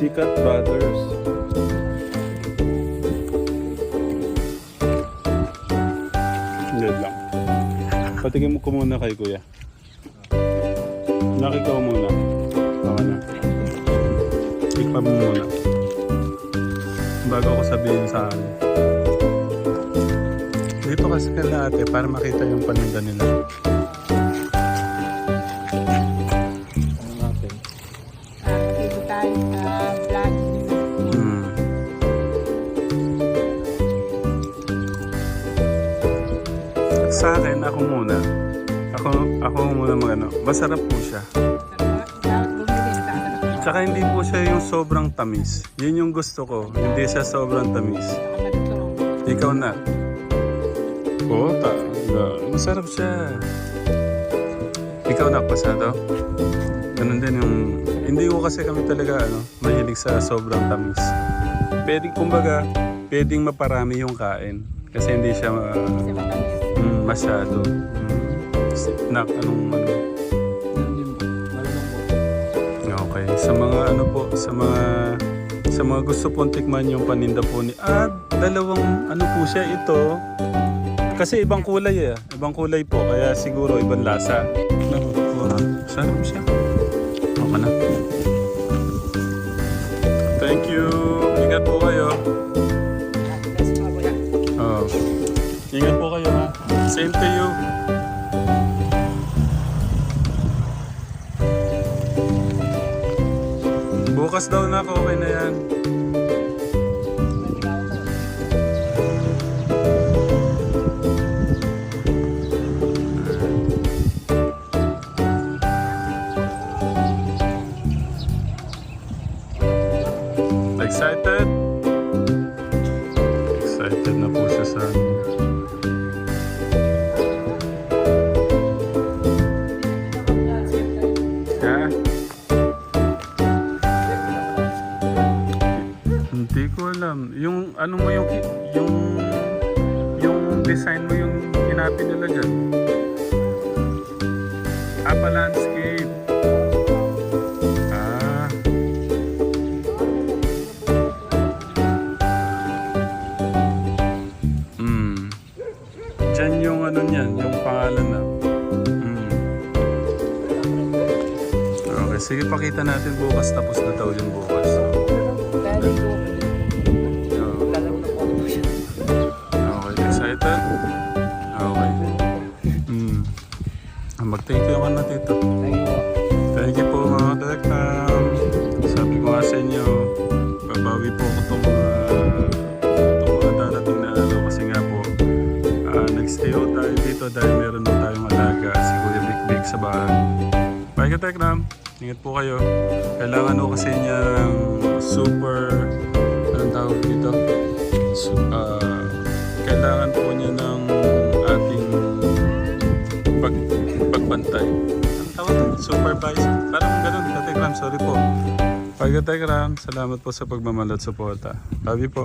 Sikat Brothers. Yan lang. Patigin mo ko muna kay kuya. Nakikaw muna. Baka na. Tikpan mo muna. Bago ko sabihin sa akin. Dito kasi kala ate para makita yung paninda nila. Sa akin, ako muna. Ako, ako muna magano. Masarap po siya. Tsaka hindi po siya yung sobrang tamis. Yun yung gusto ko. Hindi siya sobrang tamis. Ikaw na. Oo, ta. Masarap siya. Ikaw na, pasado. Ganun din yung... Hindi ko kasi kami talaga, ano, mahilig sa sobrang tamis. Pwede, kumbaga, pwedeng maparami yung kain. Kasi hindi siya ma- Kasi matamis. mm, masyado. Snack, anong ano. Okay. Sa mga ano po, sa mga sa mga gusto pong tikman yung paninda po ni Ah, dalawang ano po siya ito. Kasi ibang kulay eh. Ibang kulay po. Kaya siguro ibang lasa. Sarap siya. Okay na. Thank you. Ingat po kayo. Kuya. Oh. Ingat po kayo. Same to you. Bukas daw na ako, okay na yan. Excited? Excited na po siya sa alam. Yung ano mo yung yung yung design mo yung kinapin nila dyan. Apa landscape. Ah. Hmm. Dyan yung ano niyan, yung pangalan na. Hmm. Okay, sige pakita natin bukas tapos na daw yung bukas. Ah, Mag-thank you naman na tito. Thank you po. Thank you po mga Tekram. Sabi ko nga sa inyo, babawi po ako itong mga, itong mga darating na araw kasi nga po, ah, nag-stay out tayo dito dahil meron na tayong alaga si Kuya Big Big sa bahay. Bye ka Tekram. Ingat po kayo. Kailangan ko kasi niya ng super, anong tawag dito? Su- ah, doon? Supervisor. Parang ganun. Tatekram, sorry po. Pag Tatekram, salamat po sa pagmamahal at suporta. Love you po.